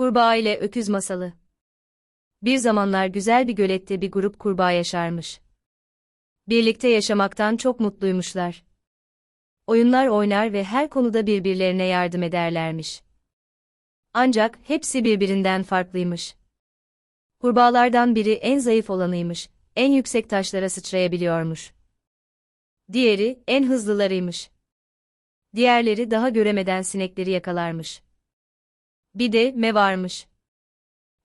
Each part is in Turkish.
Kurbağa ile Öküz Masalı Bir zamanlar güzel bir gölette bir grup kurbağa yaşarmış. Birlikte yaşamaktan çok mutluymuşlar. Oyunlar oynar ve her konuda birbirlerine yardım ederlermiş. Ancak hepsi birbirinden farklıymış. Kurbağalardan biri en zayıf olanıymış, en yüksek taşlara sıçrayabiliyormuş. Diğeri en hızlılarıymış. Diğerleri daha göremeden sinekleri yakalarmış. Bir de Me varmış.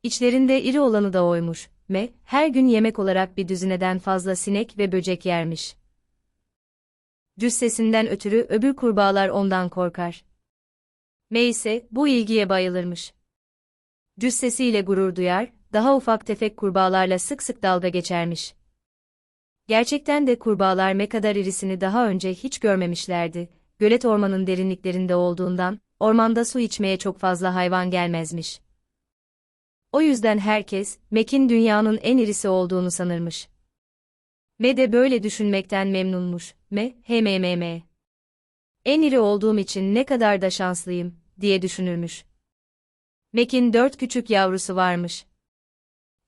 İçlerinde iri olanı da oymuş. Me, her gün yemek olarak bir düzineden fazla sinek ve böcek yermiş. Cüssesinden ötürü öbür kurbağalar ondan korkar. Me ise bu ilgiye bayılırmış. Cüssesiyle gurur duyar, daha ufak tefek kurbağalarla sık sık dalga geçermiş. Gerçekten de kurbağalar me kadar irisini daha önce hiç görmemişlerdi. Gölet ormanın derinliklerinde olduğundan, ormanda su içmeye çok fazla hayvan gelmezmiş. O yüzden herkes, Mek'in dünyanın en irisi olduğunu sanırmış. Me de böyle düşünmekten memnunmuş. Me, me. En iri olduğum için ne kadar da şanslıyım, diye düşünürmüş. Mek'in dört küçük yavrusu varmış.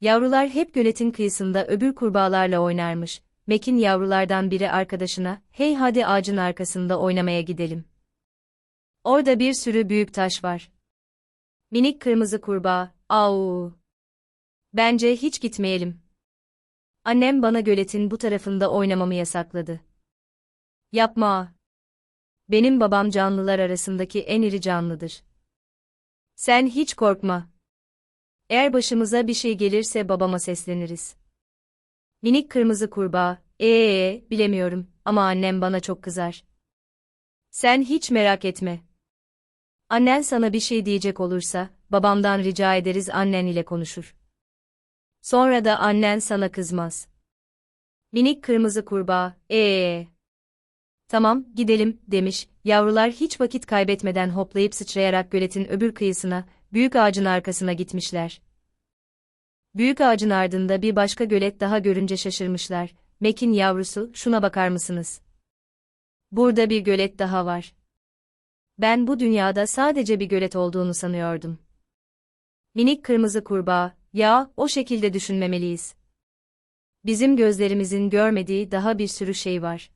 Yavrular hep göletin kıyısında öbür kurbağalarla oynarmış. Mek'in yavrulardan biri arkadaşına, hey hadi ağacın arkasında oynamaya gidelim. Orada bir sürü büyük taş var. Minik kırmızı kurbağa, au. Bence hiç gitmeyelim. Annem bana göletin bu tarafında oynamamı yasakladı. Yapma. Benim babam canlılar arasındaki en iri canlıdır. Sen hiç korkma. Eğer başımıza bir şey gelirse babama sesleniriz. Minik kırmızı kurbağa, ee, bilemiyorum ama annem bana çok kızar. Sen hiç merak etme. Annen sana bir şey diyecek olursa, babamdan rica ederiz annen ile konuşur. Sonra da annen sana kızmaz. Minik kırmızı kurbağa, ee. Tamam, gidelim, demiş, yavrular hiç vakit kaybetmeden hoplayıp sıçrayarak göletin öbür kıyısına, büyük ağacın arkasına gitmişler. Büyük ağacın ardında bir başka gölet daha görünce şaşırmışlar. Mekin yavrusu, şuna bakar mısınız? Burada bir gölet daha var. Ben bu dünyada sadece bir gölet olduğunu sanıyordum. Minik kırmızı kurbağa, ya, o şekilde düşünmemeliyiz. Bizim gözlerimizin görmediği daha bir sürü şey var.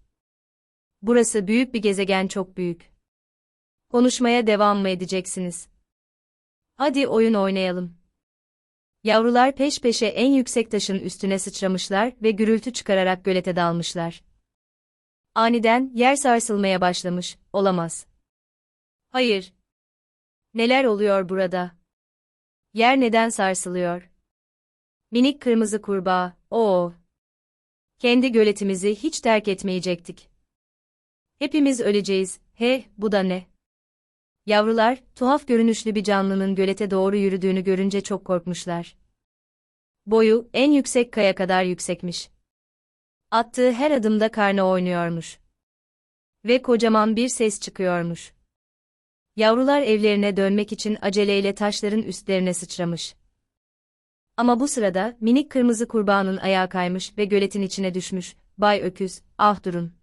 Burası büyük bir gezegen çok büyük. Konuşmaya devam mı edeceksiniz? Hadi oyun oynayalım. Yavrular peş peşe en yüksek taşın üstüne sıçramışlar ve gürültü çıkararak gölete dalmışlar. Aniden yer sarsılmaya başlamış, olamaz. Hayır. Neler oluyor burada? Yer neden sarsılıyor? Minik kırmızı kurbağa, o. Kendi göletimizi hiç terk etmeyecektik. Hepimiz öleceğiz, he, bu da ne? Yavrular, tuhaf görünüşlü bir canlının gölete doğru yürüdüğünü görünce çok korkmuşlar. Boyu, en yüksek kaya kadar yüksekmiş. Attığı her adımda karnı oynuyormuş. Ve kocaman bir ses çıkıyormuş. Yavrular evlerine dönmek için aceleyle taşların üstlerine sıçramış. Ama bu sırada minik kırmızı kurbağanın ayağı kaymış ve göletin içine düşmüş. Bay Öküz, ah durun.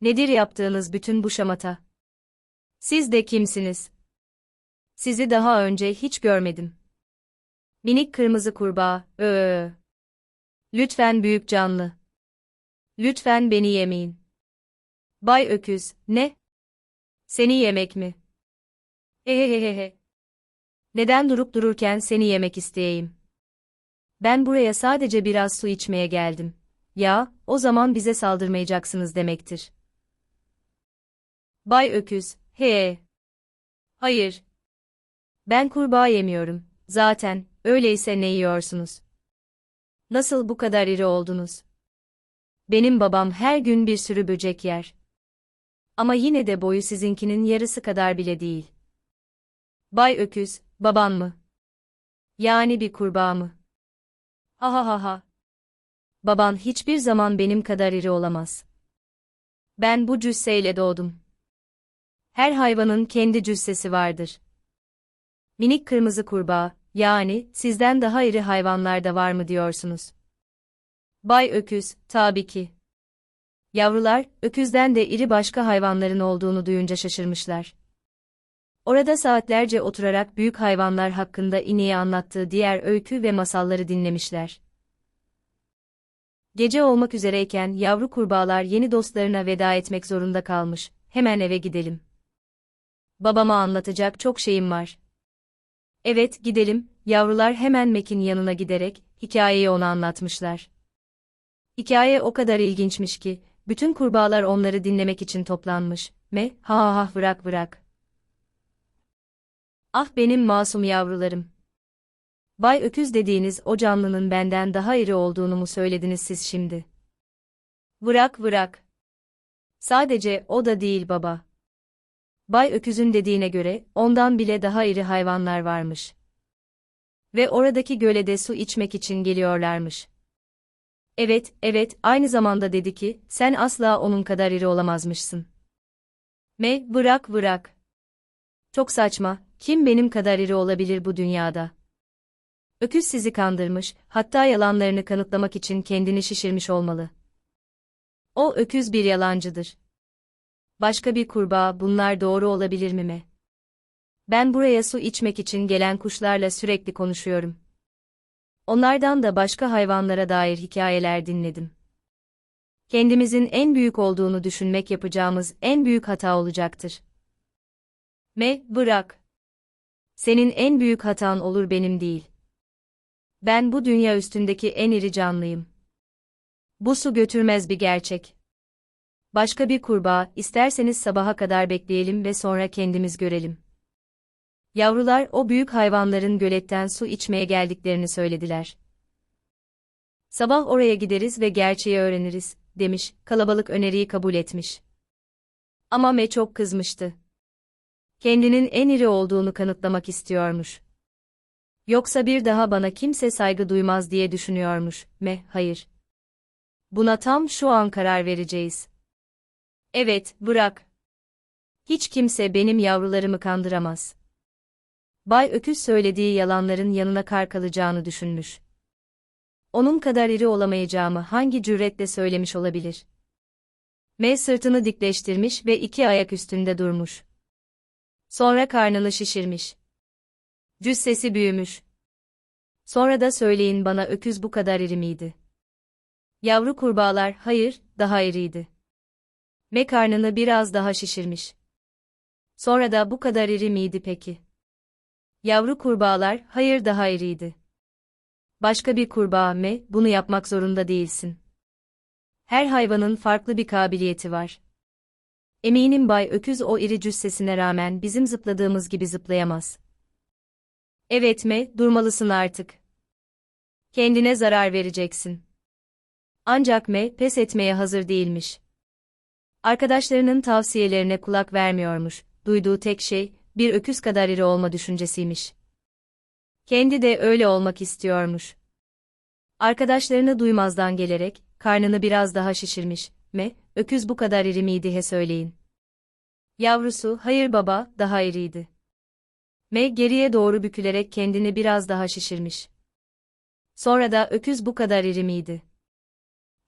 Nedir yaptığınız bütün bu şamata? Siz de kimsiniz? Sizi daha önce hiç görmedim. Minik kırmızı kurbağa, öö. Lütfen büyük canlı. Lütfen beni yemeyin. Bay Öküz, ne? Seni yemek mi? Hehehehe. Neden durup dururken seni yemek isteyeyim? Ben buraya sadece biraz su içmeye geldim. Ya, o zaman bize saldırmayacaksınız demektir. Bay Öküz, he. Hayır. Ben kurbağa yemiyorum. Zaten, öyleyse ne yiyorsunuz? Nasıl bu kadar iri oldunuz? Benim babam her gün bir sürü böcek yer. Ama yine de boyu sizinkinin yarısı kadar bile değil. Bay Öküz, baban mı? Yani bir kurbağa mı? Ha ha ha. Baban hiçbir zaman benim kadar iri olamaz. Ben bu cüsseyle doğdum. Her hayvanın kendi cüssesi vardır. Minik kırmızı kurbağa, yani sizden daha iri hayvanlar da var mı diyorsunuz? Bay Öküz, tabii ki. Yavrular, öküzden de iri başka hayvanların olduğunu duyunca şaşırmışlar. Orada saatlerce oturarak büyük hayvanlar hakkında ineği anlattığı diğer öykü ve masalları dinlemişler. Gece olmak üzereyken yavru kurbağalar yeni dostlarına veda etmek zorunda kalmış. Hemen eve gidelim. Babama anlatacak çok şeyim var. Evet, gidelim. Yavrular hemen Mac'in yanına giderek hikayeyi ona anlatmışlar. Hikaye o kadar ilginçmiş ki bütün kurbağalar onları dinlemek için toplanmış. Me, ha ha ha bırak bırak. Ah benim masum yavrularım. Bay Öküz dediğiniz o canlının benden daha iri olduğunu mu söylediniz siz şimdi? Bırak bırak. Sadece o da değil baba. Bay Öküz'ün dediğine göre ondan bile daha iri hayvanlar varmış. Ve oradaki gölede su içmek için geliyorlarmış. Evet, evet, aynı zamanda dedi ki, sen asla onun kadar iri olamazmışsın. Me, bırak bırak. Çok saçma, kim benim kadar iri olabilir bu dünyada? Öküz sizi kandırmış, hatta yalanlarını kanıtlamak için kendini şişirmiş olmalı. O öküz bir yalancıdır. Başka bir kurbağa bunlar doğru olabilir mi mi? Ben buraya su içmek için gelen kuşlarla sürekli konuşuyorum. Onlardan da başka hayvanlara dair hikayeler dinledim. Kendimizin en büyük olduğunu düşünmek yapacağımız en büyük hata olacaktır. Me, bırak. Senin en büyük hatan olur benim değil. Ben bu dünya üstündeki en iri canlıyım. Bu su götürmez bir gerçek. Başka bir kurbağa, isterseniz sabaha kadar bekleyelim ve sonra kendimiz görelim. Yavrular o büyük hayvanların göletten su içmeye geldiklerini söylediler. Sabah oraya gideriz ve gerçeği öğreniriz, demiş, kalabalık öneriyi kabul etmiş. Ama Me çok kızmıştı. Kendinin en iri olduğunu kanıtlamak istiyormuş. Yoksa bir daha bana kimse saygı duymaz diye düşünüyormuş. Me, hayır. Buna tam şu an karar vereceğiz. Evet, bırak. Hiç kimse benim yavrularımı kandıramaz. Bay Öküz söylediği yalanların yanına kar kalacağını düşünmüş. Onun kadar iri olamayacağımı hangi cüretle söylemiş olabilir? M sırtını dikleştirmiş ve iki ayak üstünde durmuş. Sonra karnını şişirmiş. Cüssesi büyümüş. Sonra da söyleyin bana öküz bu kadar iri miydi? Yavru kurbağalar, hayır, daha iriydi. Me karnını biraz daha şişirmiş. Sonra da bu kadar iri miydi peki? Yavru kurbağalar, hayır daha iriydi. Başka bir kurbağa mı, bunu yapmak zorunda değilsin. Her hayvanın farklı bir kabiliyeti var. Eminim Bay Öküz o iri cüssesine rağmen bizim zıpladığımız gibi zıplayamaz. Evet mi, durmalısın artık. Kendine zarar vereceksin. Ancak Me, pes etmeye hazır değilmiş. Arkadaşlarının tavsiyelerine kulak vermiyormuş, duyduğu tek şey, bir öküz kadar iri olma düşüncesiymiş. Kendi de öyle olmak istiyormuş. Arkadaşlarını duymazdan gelerek, karnını biraz daha şişirmiş, me, öküz bu kadar iri miydi he söyleyin. Yavrusu, hayır baba, daha iriydi. Me geriye doğru bükülerek kendini biraz daha şişirmiş. Sonra da öküz bu kadar iri miydi?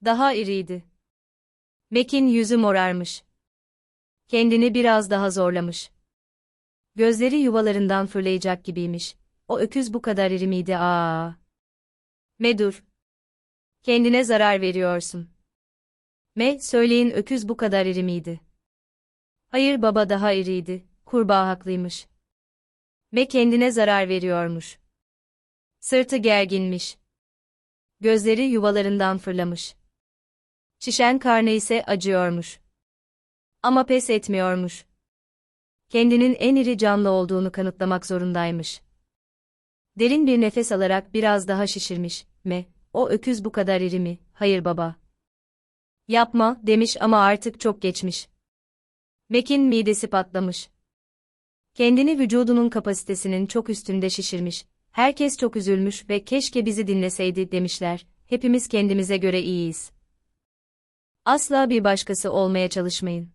Daha iriydi. Mek'in yüzü morarmış. Kendini biraz daha zorlamış. Gözleri yuvalarından fırlayacak gibiymiş. O öküz bu kadar iri miydi aa? Medur. Kendine zarar veriyorsun. Me, söyleyin öküz bu kadar iri miydi? Hayır baba daha iriydi, kurbağa haklıymış. Me kendine zarar veriyormuş. Sırtı gerginmiş. Gözleri yuvalarından fırlamış. Şişen karnı ise acıyormuş. Ama pes etmiyormuş. Kendinin en iri canlı olduğunu kanıtlamak zorundaymış. Derin bir nefes alarak biraz daha şişirmiş. Me, o öküz bu kadar iri mi? Hayır baba. Yapma, demiş ama artık çok geçmiş. Mek'in midesi patlamış. Kendini vücudunun kapasitesinin çok üstünde şişirmiş. Herkes çok üzülmüş ve keşke bizi dinleseydi demişler. Hepimiz kendimize göre iyiyiz. Asla bir başkası olmaya çalışmayın.